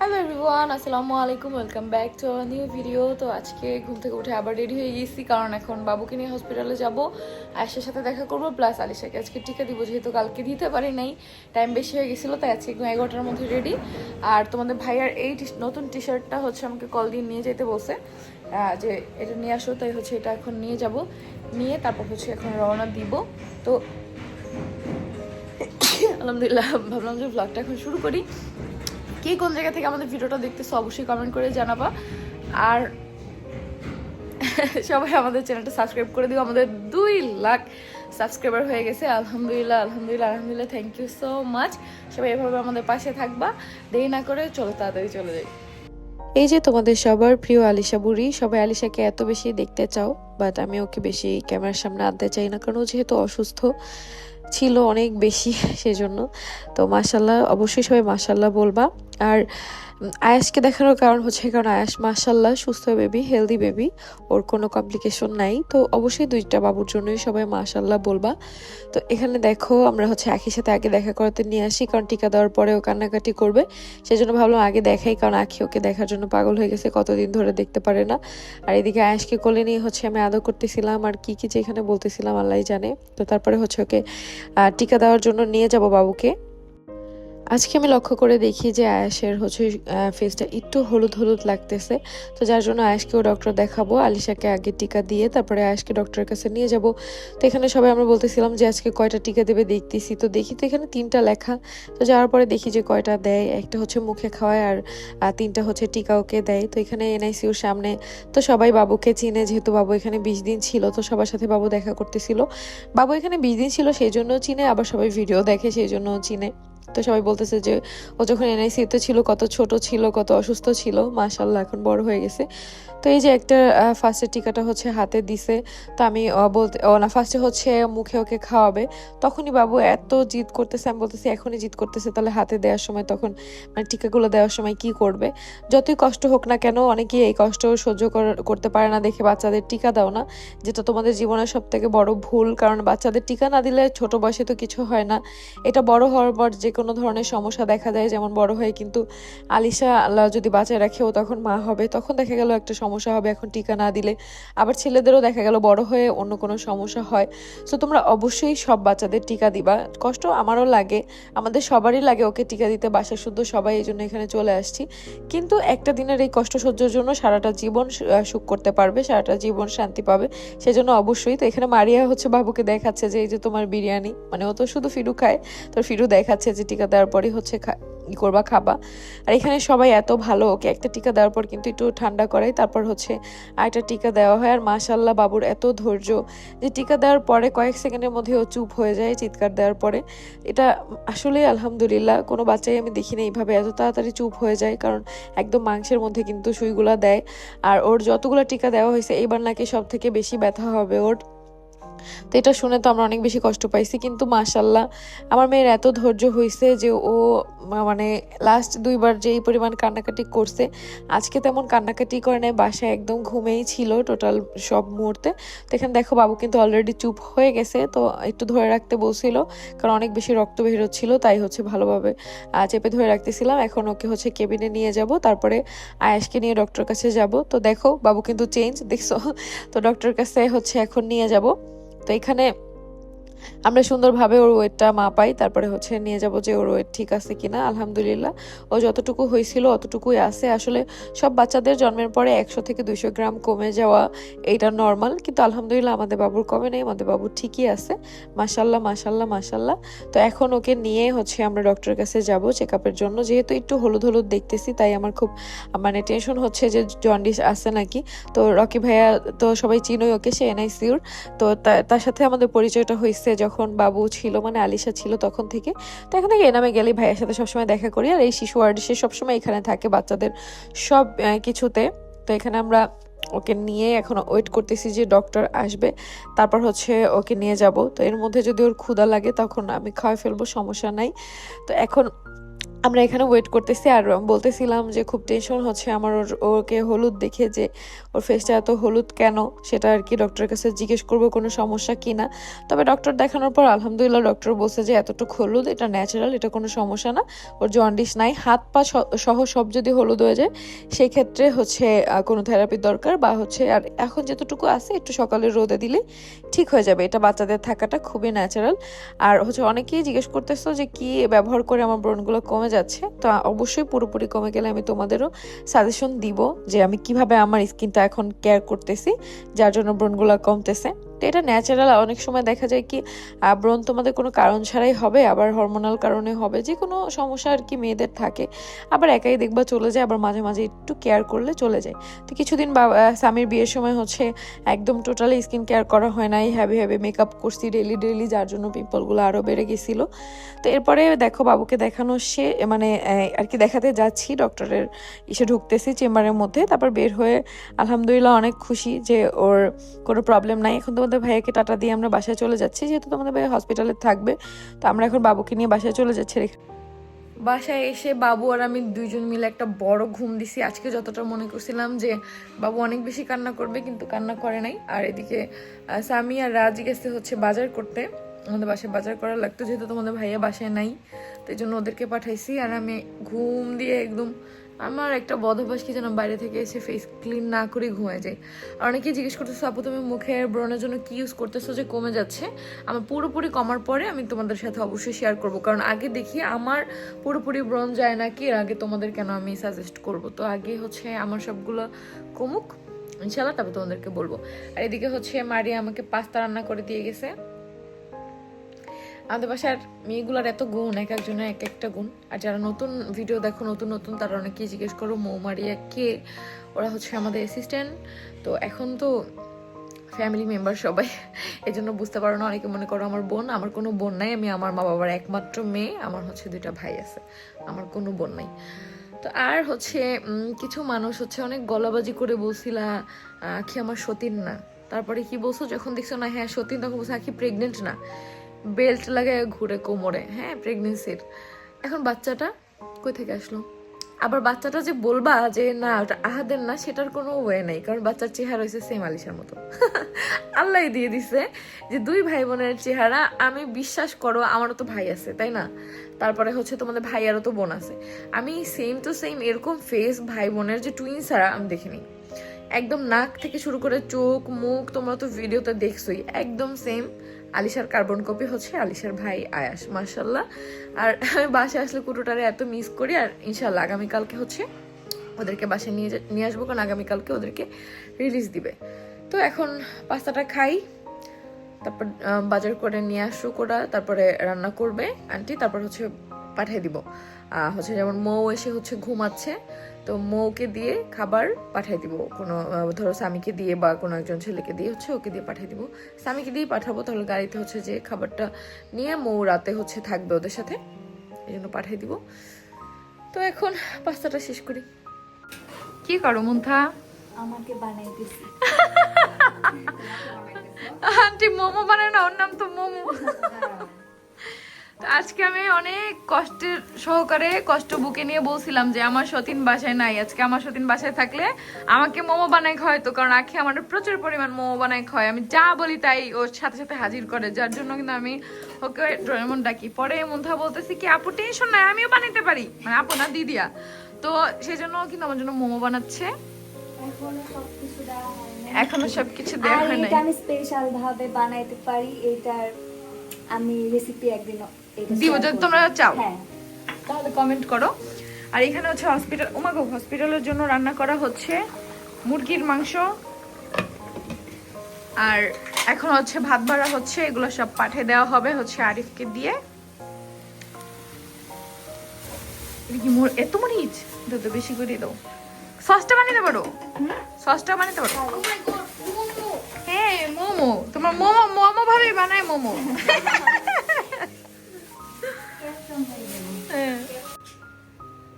Hello everyone আসসালামু আলাইকুম welcome back to new video তো আজকে ঘুম থেকে উঠে আবার রেডি হয়ে গেছি কারণ এখন বাবুকে নিয়ে হসপিটালে যাব। আয়েশের সাথে দেখা করব প্লাস আলিশাকে আজকে টিকা দিব যেহেতু কালকে দিতে পারি নাই। টাইম বেশি হয়ে গেছিল তাই আজকে একদম এগারোটার মধ্যে রেডি আর তোমাদের ভাইয়ার এই নতুন টি শার্টটা হচ্ছে আমাকে কল দিয়ে নিয়ে যেতে আহ, যে এটা নিয়ে আসো তাই হচ্ছে এটা এখন নিয়ে যাব। নিয়ে তারপর হচ্ছে এখন রওনা দিব। তো আলহামদুলিল্লাহ ভাবলাম যে ব্লগটা এখন শুরু করি। কে কোন জায়গা থেকে আমাদের ভিডিওটা দেখতেছো অবশ্যই কমেন্ট করে জানাবা। আর সবাই আমাদের চ্যানেলটা সাবস্ক্রাইব করে দিও। আমাদের দুই লাখ সাবস্ক্রাইবার হয়ে গেছে। আলহামদুলিল্লাহ আলহামদুলিল্লাহ আলহামদুলিল্লাহ থ্যাংক ইউ সো মাচ সবাই এভাবে আমাদের পাশে থাকবা। দেরি না করে চলো তাড়াতাড়ি চলে যাই। এই যে তোমাদের সবার প্রিয় আলিশা বুড়ি, সবাই আলিশাকে এত বেশি দেখতে চাও বাট আমি ওকে বেশি ক্যামেরার সামনে আনতে চাই না, কারণ যেহেতু অসুস্থ। ছিল অনেক বেশি, সেজন্য। তো মাসাল্লাহ অবশ্যই সবাই মাসাল্লাহ বলবা। আর আয়াসকে দেখানোর কারণ হচ্ছে, কারণ আয়াস মাসাল্লাহ সুস্থ বেবি হেলদি বেবি ওর কোনো কমপ্লিকেশন নাই। তো অবশ্যই দুইটা বাবুর জন্যই সবাই মাসাল্লাহ বলবা। তো এখানে দেখো, আমরা হচ্ছে একই সাথে আগে দেখা করাতে নিয়ে আসি, কারণ টিকা দেওয়ার পরে ও কান্নাকাটি করবে। সেজন্য ভাবলাম আগে দেখাই, কারণ আখি ওকে দেখার জন্য পাগল হয়ে গেছে, কতদিন ধরে দেখতে পারে না। আর এদিকে আয়াসকে কোলে নিয়ে হচ্ছে আমি আদর করতেছিলাম, আর কি কি যে এখানে বলতেছিলাম আল্লাহ জানে। তো তারপরে হচ্ছে ওকে টিকা দেওয়ার জন্য নিয়ে যাব বাবুকে। আজকে আমি লক্ষ্য করে দেখি যে আয়াসের হচ্ছে ফেসটা একটু হলুদ হলুদ লাগতেছে। তো যার জন্য আয়াসকেও ডক্টর দেখাবো, আলিশাকে আগে টিকা দিয়ে তারপরে আয়াসকে ডক্টরের কাছে নিয়ে যাব। তো এখানে সবাই আমরা বলতেছিলাম যে আজকে কয়টা টিকা দেবে দেখতেছি। তো দেখি তো এখানে তিনটা লেখা। তো যাওয়ার পরে দেখি যে কয়টা দেয়। একটা হচ্ছে মুখে খাওয়ায় আর তিনটা হচ্ছে টিকা ওকে দেয়। তো এখানে এনআইসিউর সামনে, তো সবাই বাবুকে চিনে, যেহেতু বাবু এখানে বিশ দিন ছিল, তো সবার সাথে বাবু দেখা করতেছিল। বাবু এখানে বিশ দিন ছিল, সেই জন্য চিনে, আবার সবাই ভিডিও দেখে, সেই জন্য চিনে। তো সবাই বলতেছে যে, ও যখন এনআইসিতে ছিল, কত ছোট ছিল, কত অসুস্থ ছিল মাশাল্লাহ এখন বড় হয়ে গেছে। তো এই যে একটা ফার্স্টের টিকাটা হচ্ছে হাতে দিছে। তো আমি বলতে, ও না ফার্স্টে হচ্ছে মুখে ওকে খাওয়াবে। তখনই বাবু এত জিদ করতেছে, আমি বলতেছি, এখনই জিদ করতেছে, তাহলে হাতে দেওয়ার সময় তখন মানে টিকাগুলো দেওয়ার সময় কি করবে? যতই কষ্ট হোক না কেন অনেকেই এই কষ্ট সহ্য কর- করতে পারে না, দেখে বাচ্চাদের টিকা দাও না, যেটা তোমাদের জীবনের সব থেকে বড় ভুল। কারণ বাচ্চাদের টিকা না দিলে ছোট বয়সে তো কিছু হয় না। এটা বড় হওয়ার পর যে কোনো ধরনের সমস্যা দেখা যায় যেমন বড় হয়ে কিন্তু আলিশা আল্লাহ যদি বাঁচায় রাখে ও তখন মা হবে, তখন দেখা গেল একটা সমস্যা হবে, এখন টিকা না দিলে। আবার ছেলেদেরও দেখা গেল বড় হয়ে অন্য কোনো সমস্যা হয়। সো তোমরা অবশ্যই সব বাচ্চাদের টিকা দিবা। কষ্ট আমারও লাগে, আমাদের সবারই লাগে ওকে টিকা দিতে বাসা শুদ্ধ সবাই এই জন্য এখানে চলে আসছি। কিন্তু একটা দিনের এই কষ্ট সহ্যের জন্য সারাটা জীবন সুখ করতে পারবে, সারাটা জীবন শান্তি পাবে, সেজন্য অবশ্যই। তো এখানে মারিয়া হচ্ছে বাবুকে দেখাচ্ছে যে, এই যে তোমার বিরিয়ানি। মানে ও তো শুধু ফিরু খায় তোর ফিরু দেখাচ্ছে যে টিকা দেওয়ার পরেই হচ্ছে ই করবা, খাবা। আর এখানে সবাই এত ভালো, ওকে একটা টিকা দেওয়ার পর কিন্তু একটু ঠান্ডা করায় তারপর হচ্ছে আরেকটা টিকা দেওয়া হয়। আর মাশাল্লাহ বাবুর এত ধৈর্য যে টিকা দেওয়ার পরে কয়েক সেকেন্ডের মধ্যে ও চুপ হয়ে যায় চিৎকার দেওয়ার পরে। এটা আসলে আলহামদুলিল্লাহ, কোনো বাচ্চাই আমি দেখিনি এইভাবে এত তাড়াতাড়ি চুপ হয়ে যায়, কারণ একদম মাংসের মধ্যে কিন্তু সুইগুলা দেয়। আর ওর যতগুলো টিকা দেওয়া হয়েছে এবার নাকি সব থেকে বেশি ব্যথা হবে ওর। তো এটা শুনে তো আমরা অনেক বেশি কষ্ট পাইছি। কিন্তু মাশাল্লাহ আমার মেয়ের এত ধৈর্য হয়েছে যে ও মানে লাস্ট দুইবার যে এই পরিমাণ কান্নাকাটি করছে, আজকে তেমন কান্নাকাটি করে নেয় বাসায় একদম ঘুমেই ছিল টোটাল সব মুহূর্তে। তো এখানে দেখো বাবু কিন্তু অলরেডি চুপ হয়ে গেছে, তো একটু ধরে রাখতে বলছিল, কারণ অনেক বেশি রক্ত বের তাই হচ্ছে ভালোভাবে চেপে ধরে রাখতেছিলাম। এখন ওকে হচ্ছে কেবিনে নিয়ে যাব, তারপরে আয়াসকে নিয়ে ডক্টর কাছে যাব। তো দেখো বাবু কিন্তু চেঞ্জ দেখছ? তো ডক্টর কাছে হচ্ছে এখন নিয়ে যাব। তো এখানে আমরা সুন্দরভাবে ওর ওয়েটটা মাপাই, তারপরে হচ্ছে নিয়ে যাব যে ওর ওয়েট ঠিক আছে কিনা, আলহামদুলিল্লাহ। ও যতটুকু হয়েছিল অতটুকুই আছে। আসলে সব বাচ্চাদের জন্মের পরে একশো থেকে দুইশো গ্রাম কমে যাওয়া এইটা নর্মাল কিন্তু আলহামদুলিল্লাহ আমাদের বাবুর কমে নেই, আমাদের বাবু ঠিকই আছে। মাসাল্লাহ মাসাল্লাহ মাসাল্লাহ তো এখন ওকে নিয়ে হচ্ছে আমরা ডক্টরের কাছে যাব চেক আপের জন্য। যেহেতু একটু হলুদ হলুদ দেখতেছি, তাই আমার খুব মানে টেনশন হচ্ছে যে জন্ডিস আছে নাকি। তো রকি ভাইয়া তো সবাই চিনোই ওকে, সে এনআইসিউর তো, তার সাথে আমাদের পরিচয়টা হয়েছে। যখন বাবু ছিল মানে আলিশা ছিল তখন থেকে তো এখান থেকে এনামে গেলে ভাইয়ের সাথে সবসময় দেখা করি। আর এই শিশু ওয়ার্ড সে সবসময় এখানে থাকে বাচ্চাদের সব কিছুতে। তো এখানে আমরা ওকে নিয়ে এখন ওয়েট করতেছি যে ডক্টর আসবে, তারপর হচ্ছে ওকে নিয়ে যাব। তো এর মধ্যে যদি ওর ক্ষুধা লাগে তখন আমি খাওয়াই ফেলব, সমস্যা নাই। তো এখন আমরা এখানে ওয়েট করতেছি আর বলতেছিলাম যে খুব টেনশন হচ্ছে আমার ওর, ওকে হলুদ দেখে যে ওর ফেসটা এত হলুদ কেন? সেটা আর কি ডক্টরের কাছে জিজ্ঞেস করব কোনো সমস্যা কি না? তবে ডক্টর দেখানোর পর আলহামদুলিল্লাহ ডক্টর বলছে যে এতটুকু হলুদ, এটা ন্যাচারাল এটা কোনো সমস্যা না। ওর জন্ডিস নাই, হাত পা সহ সব যদি হলুদ হয়ে যায় সেই ক্ষেত্রে হচ্ছে কোনো থেরাপির দরকার বা হচ্ছে, আর এখন যতটুকু আছে একটু সকালে রোদে দিলে ঠিক হয়ে যাবে। এটা বাচ্চাদের থাকাটা খুবই ন্যাচারাল আর হচ্ছে অনেকেই জিজ্ঞেস করতেছো যে কি ব্যবহার করে আমার ব্রণগুলো কমে যাচ্ছে, তো অবশ্যই পুরোপুরি কমে গেলে আমি তোমাদেরও সাজেশন দিব যে আমি কীভাবে আমার স্কিনটা এখন কেয়ার করতেছি, যার জন্য ব্রণগুলো কমতেছে। তো এটা ন্যাচারাল অনেক সময় দেখা যায় কি ব্রণ তোমাদের কোনো কারণ ছাড়াই হবে, আবার হরমোনাল কারণে হবে যে কোনো সমস্যা আর কি মেয়েদের থাকে। আবার একাই দেখবা চলে যায়, আবার মাঝে মাঝে একটু কেয়ার করলে চলে যায়। তো কিছুদিন স্বামীর বিয়ের সময় হচ্ছে একদম টোটালি স্কিন কেয়ার করা হয় নাই হ্যাভি হ্যাভি মেকআপ করছি ডেলি ডেলি যার জন্য পিম্পলগুলো আরও বেড়ে গেছিল। তো এরপরে দেখো বাবুকে দেখানো সে মানে আর কি দেখাতে যাচ্ছি ডক্টরের ইসে ঢুকতেছি চেম্বারের মধ্যে, তারপর বের হয়ে আলহামদুলিল্লাহ অনেক খুশি যে ওর কোনো প্রবলেম নাই। এখন তোমাদের ভাইয়াকে টাটা দিয়ে আমরা বাসায় চলে যাচ্ছি, যেহেতু তোমাদের ভাই হসপিটালে থাকবে, তো আমরা এখন বাবুকে নিয়ে বাসায় চলে যাচ্ছি বাসায় এসে বাবু আর আমি দুইজন মিলে একটা বড় ঘুম দিছি। আজকে যতটা মনে করছিলাম যে বাবু অনেক বেশি কান্না করবে, কিন্তু কান্না করে নাই। আর এদিকে সামি আর রাজ গেছে হচ্ছে বাজার করতে। আমাদের বাসায় বাজার করা লাগতো, যেহেতু তোমাদের ভাইয়া বাসায় নাই, তো জন্য ওদেরকে পাঠাইছি। আর আমি ঘুম দিয়ে একদম আমার একটা বদভ্যাস কি যেন বাইরে থেকে এসে ফেস ক্লিন না করে ঘুমায় যাই আর অনেকেই জিজ্ঞেস করতেছো, আপু, তুমি মুখের ব্রণের জন্য কি ইউজ করতেছো যে কমে যাচ্ছে? আমার পুরোপুরি কমার পরে আমি তোমাদের সাথে অবশ্যই শেয়ার করব। কারণ আগে দেখি আমার পুরোপুরি ব্রণ যায় নাকি এর আগে তোমাদের কেন আমি সাজেস্ট করব? তো আগে হচ্ছে আমার সবগুলো কমুক ইনশাল্লাহ তারপর তোমাদেরকে বলব। আর এদিকে হচ্ছে মারিয়া আমাকে পাস্তা রান্না করে দিয়ে গেছে। আমাদের বাসার মেয়েগুলোর এত গুণ, এক একজনের এক একটা গুণ। আর যারা নতুন ভিডিও দেখো, নতুন নতুন, তারা অনেকেই জিজ্ঞেস করো মৌ মারিয়া কে? ওরা হচ্ছে আমাদের অ্যাসিস্ট্যান্ট তো এখন তো ফ্যামিলি মেম্বার সবাই। এই জন্য বুঝতে পারো না, অনেকে মনে করো আমার বোন, আমার কোনো বোন নাই, আমি আমার মা বাবার একমাত্র মেয়ে, আমার হচ্ছে দুইটা ভাই আছে, আমার কোনো বোন নাই। তো আর হচ্ছে কিছু মানুষ হচ্ছে অনেক গলাবাজি করে বলছিলা আখি আমার সতীন না। তারপরে কি বলছো? যখন দেখছ না হ্যাঁ সতীন, তখন বলছো আখি প্রেগনেন্ট না। বেল্ট লাগায় ঘুরে কোমরে হ্যাঁ প্রেগনেন্সির এখন বাচ্চাটা কই থেকে আসলো? আবার বাচ্চাটা যে বলবা যে না, ওটা আহাদের না, সেটার কোনো ওয়ে নেই, কারণ বাচ্চার চেহারা হয়েছে সেম আলিশার মতো। আল্লাহ দিয়ে দিছে যে দুই ভাই বোনের চেহারা, আমি বিশ্বাস করো, আমারও তো ভাই আছে, তাই না? তারপরে হচ্ছে তোমাদের ভাইয়ারও তো বোন আছে। আমি সেম টু সেম এরকম ফেস ভাই বোনের যে টুইন ছাড়া আমি দেখিনি। একদম নাক থেকে শুরু করে চোখ, মুখ, তোমরা তো ভিডিওতে দেখছোই, একদম সেম আলিশার কার্বন কপি হচ্ছে আলিশার ভাই আয়াস মার্শাল্লাহ আর আমি বাসায় আসলে কুটোটারে এত মিস করি, আর ইনশাল্লাহ আগামীকালকে হচ্ছে ওদেরকে বাসায় নিয়ে নিয়ে আসব, কারণ আগামীকালকে ওদেরকে রিলিজ দিবে। তো এখন পাস্তাটা খাই, তারপর বাজার করে নিয়ে আসুক ওরা তারপরে রান্না করবে আন্টি তারপর হচ্ছে পাঠিয়ে দিব। হচ্ছে যেমন মৌ এসে হচ্ছে ঘুমাচ্ছে তো মৌকে দিয়ে খাবার পাঠিয়ে দিব। কোনো ধরো স্বামীকে দিয়ে বা কোনো একজন ছেলেকে দিয়ে হচ্ছে ওকে দিয়ে পাঠিয়ে দিব। স্বামীকে দিয়ে পাঠাবো তাহলে গাড়িতে হচ্ছে যে খাবারটা নিয়ে মৌ রাতে হচ্ছে থাকবে ওদের সাথে। এই জন্য পাঠিয়ে দিব। তো এখন পাস্তাটা শেষ করি। কি করো মুন্থা? আমাকে বানাই দিছি আন্টি মোমো বানায় না ওর নাম তো মোমো। তো আজকে আমি অনেক কষ্টের সহকারে কষ্ট বুকে নিয়ে বলছিলাম যে আমার সতীন বাসায় নাই। আজকে আমার সতীন বাসায় থাকলে আমাকে মোমো বানাই খাওয়াই তো কারণ আখি আমার প্রচুর পরিমাণ মোমো বানাই খাওয়াই আমি যা বলি তাই ওর সাথে সাথে হাজির করে যার জন্য কিন্তু আমি ওকে ড্রয়মন ডাকি। পরে মুন্থা বলতেছি কি আপু টেনশন নাই আমিও বানাইতে পারি। মানে আপু না দিদিয়া। তো সেই জন্য কিন্তু আমার জন্য মোমো বানাচ্ছে। এখনও সবকিছু দেওয়া হয় নাই। আমি স্পেশাল ভাবে বানাইতে পারি এটার আমি রেসিপি একদিন দিব যদি তোমরা চাও? হ্যাঁ। তাহলে কমেন্ট করো। আর এখানে হচ্ছে হসপিটাল ওমাগো হসপিটালের জন্য রান্না করা হচ্ছে মুরগির মাংস। আর এখন হচ্ছে ভাত বাড়া হচ্ছে এগুলো সব পাঠিয়ে দেওয়া হবে হচ্ছে আরিফকে দিয়ে। এত মরিচ? তো বেশি করে দাও। সসটা বানাতে পারো সসটা বানাতে পারো হ্যাঁ মোমো। তোমার মোমো মোমো ভাবে বানায় মোমো।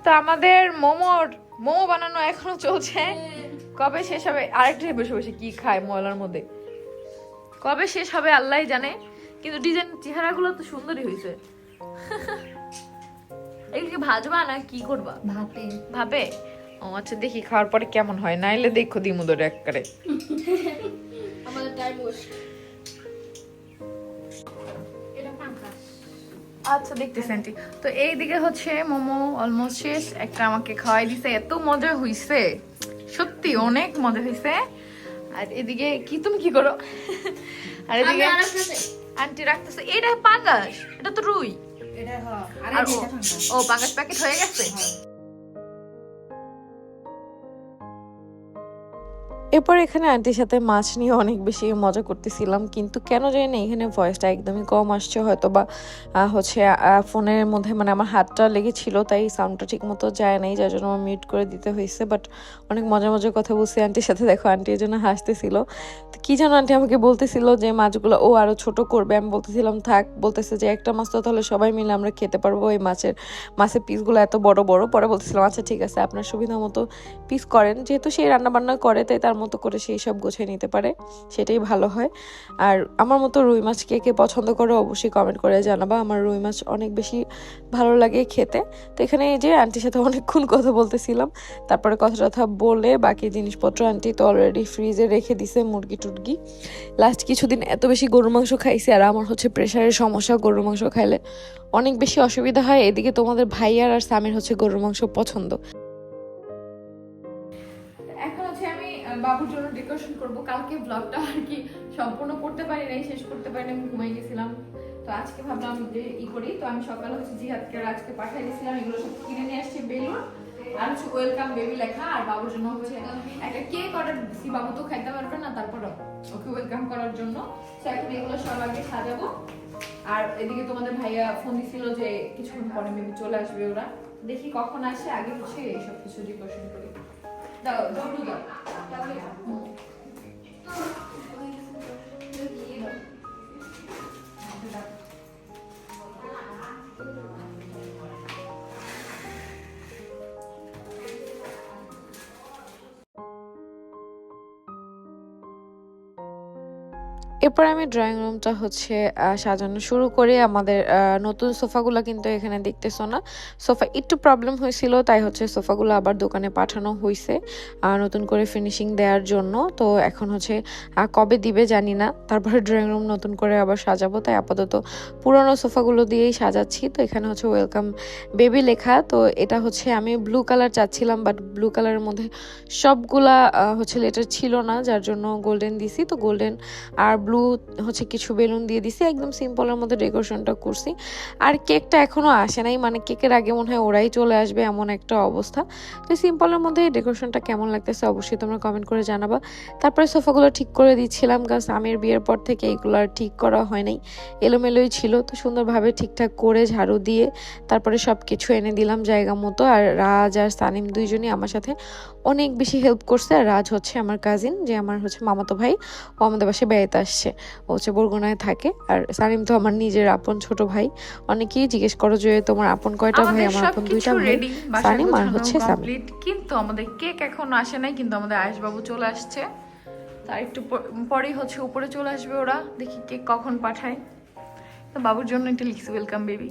তো আমাদের মোমোর মোমো বানানো এখনও চলছে। কবে শেষ হবে? আরেকটা বসে বসে কি খায় ময়লার মধ্যে? কবে শেষ হবে আল্লাহই জানে কিন্তু ডিজাইন চেহারাগুলো তো সুন্দরই হয়েছে। এগুলো ভাজবা না কি করবা? ভাতে। ভাবে ও আচ্ছা দেখি খাওয়ার পরে কেমন হয়। নাইলে দেখো দিমু ধরে একবারে। আমাদের টাইম আচ্ছা দেখতেছি আন্টি। তো এইদিকে হচ্ছে মোমো অলমোস্ট শেষ। একটা আমাকে খাওয়াই দিছে এত মজা হইছে। সত্যি অনেক মজা হইছে। আর এদিকে কি তুমি কি করো? আর এদিকে আন্টি রাখতেছে এটা পাঙ্গাস এটা তো রুই। এটা হ্যাঁ আর ও- ও পাঙ্গাস প্যাকেট হয়ে গেছে? এরপর এখানে আন্টির সাথে মাছ নিয়ে অনেক বেশি মজা করতেছিলাম, কিন্তু কেন জানি না এখানে ভয়েসটা একদমই কম আসছে হয়তো বা হচ্ছে ফোনের মধ্যে মানে আমার হাতটা লেগেছিল, তাই সাউন্ডটা ঠিক মতো যায় নাই, যার জন্য আমার মিউট করে দিতে হয়েছে বাট অনেক মজা মজার কথা বলছি আন্টির সাথে, দেখো আন্টি এর জন্য হাসতেছিল। তো কি যেন আন্টি আমাকে বলতেছিল যে মাছগুলো ও আরও ছোট করবে, আমি বলতেছিলাম, থাক, বলতেছে যে একটা মাছ তো তাহলে সবাই মিলে আমরা খেতে পারব ওই মাছের মাছের পিসগুলো এত বড় বড়, পরে বলতেছিলাম আচ্ছা ঠিক আছে, আপনার সুবিধা মতো পিস করেন। যেহেতু সেই রান্না বান্না করে, তাই তার মতো করে সেই সব গোছায় নিতে পারে, সেটাই ভালো হয়। আর আমার মতো রুই মাছ কে কে পছন্দ করে অবশ্যই কমেন্ট করে জানাবা। আমার রুই মাছ অনেক বেশি ভালো লাগে খেতে। তো এখানে এই যে আন্টির সাথে অনেকক্ষণ কথা বলতেছিলাম, তারপরে কথা টথা বলে বাকি জিনিসপত্র আন্টি তো অলরেডি ফ্রিজে রেখে দিছে মুরগি টুরগি লাস্ট কিছুদিন এত বেশি গরুর মাংস খাইছি আর আমার হচ্ছে প্রেশারের সমস্যা গরুর মাংস খাইলে অনেক বেশি অসুবিধা হয়। এদিকে তোমাদের ভাইয়ার আর স্বামীর হচ্ছে গরুর মাংস পছন্দ। বাবুর জন্য ডেকোরেশন করব। কালকে ব্লগটা আর কি সম্পূর্ণ করতে পারি নাই, শেষ করতে পারি নাই ঘুমাই গেছিলাম। তো আজকে ভাবলাম যে ই করি। তো আমি সকালে হচ্ছে জিহাদকে আজকে পাঠিয়ে দিয়েছিলাম। এগুলো সব কিনে নিয়ে আসছি বেলুন আর হচ্ছে ওয়েলকাম বেবি লেখা। আর বাবুর জন্য হচ্ছে একটা কেক অর্ডার দিচ্ছি বাবু তো খাইতে পারবে না, তারপর ওকে ওয়েলকাম করার জন্য। তো এখন এগুলো সব আগে সাজাবো। আর এদিকে তোমাদের ভাইয়া ফোন দিছিল যে কিছুক্ষণ পরে মেবি চলে আসবে ওরা। দেখি কখন আসে। আগে হচ্ছে এইসব কিছু ডেকোরেশন করি। দাও দাও। এরপর আমি ড্রয়িং রুমটা হচ্ছে সাজানো শুরু করি। আমাদের নতুন সোফাগুলো কিন্তু এখানে দেখতেছো না। সোফা একটু প্রবলেম হয়েছিল, তাই হচ্ছে সোফাগুলো আবার দোকানে পাঠানো হয়েছে নতুন করে ফিনিশিং দেওয়ার জন্য। তো এখন হচ্ছে কবে দিবে জানি না। তারপরে ড্রয়িং রুম নতুন করে আবার সাজাবো। তাই আপাতত পুরোনো সোফাগুলো দিয়েই সাজাচ্ছি। তো এখানে হচ্ছে ওয়েলকাম বেবি লেখা। তো এটা হচ্ছে আমি ব্লু কালার চাচ্ছিলাম বাট ব্লু কালারের মধ্যে সবগুলা হচ্ছে লেটার ছিল না, যার জন্য গোল্ডেন দিছি। তো গোল্ডেন আর ব্লু হচ্ছে কিছু বেলুন দিয়ে দিছি, একদম সিম্পলের মধ্যে ডেকোরেশনটা করছি। আর কেকটা এখনও আসে নাই মানে কেকের আগে মনে হয় ওরাই চলে আসবে, এমন একটা অবস্থা। তো সিম্পলের মধ্যে ডেকোরেশনটা কেমন লাগতেছে অবশ্যই তোমরা কমেন্ট করে জানাবা। তারপরে সোফাগুলো ঠিক করে দিচ্ছিলাম গাছ আমের বিয়ের পর থেকে এইগুলো আর ঠিক করা হয় নাই, এলোমেলোই ছিল। তো সুন্দরভাবে ঠিকঠাক করে ঝাড়ু দিয়ে তারপরে সব কিছু এনে দিলাম জায়গা মতো। আর রাজ আর সানিম দুইজনই আমার সাথে অনেক বেশি হেল্প করছে। আর রাজ হচ্ছে আমার কাজিন যে আমার হচ্ছে মামাতো ভাই। ও আমাদের বাসায় বেড়াতে আসছে। ও হচ্ছে বরগুনায় থাকে। আর সানিম তো আমার নিজের আপন ছোট ভাই। অনেকেই জিজ্ঞেস করো যে তোমার আপন কয়টা ভাই? আমার আপন দুইটা ভাই? সানিম আর হচ্ছে সামি কমপ্লিট কিন্তু আমাদের কেক এখনও আসে নাই কিন্তু আমাদের আয়েশবাবু চলে আসছে। তার একটু পরেই হচ্ছে উপরে চলে আসবে ওরা। দেখি কেক কখন পাঠায়। তো বাবুর জন্য একটা লিখছি ওয়েলকাম বেবি